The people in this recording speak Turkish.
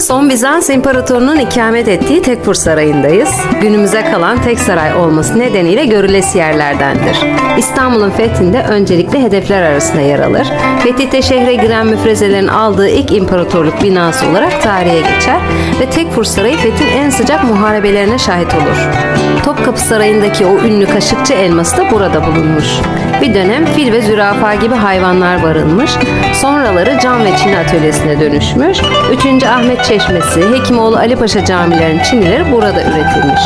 Son Bizans İmparatorunun ikamet ettiği Tekfur Sarayı'ndayız. Günümüze kalan tek saray olması nedeniyle görülesi yerlerdendir. İstanbul'un fethinde öncelikle hedefler arasında yer alır. Fetihte şehre giren müfrezelerin aldığı ilk imparatorluk binası olarak tarihe geçer ve Tekfur Sarayı fethin en sıcak muharebelerine şahit olur. Topkapı Sarayı'ndaki o ünlü kaşıkçı elması da burada bulunmuş. Bir dönem fil ve zürafa gibi hayvanlar barınmış. Sonraları cam ve çini atölyesine dönüşmüş. 3. Ahmet Çeşmesi, Hekimoğlu Ali Paşa camilerinin çinileri burada üretilmiş.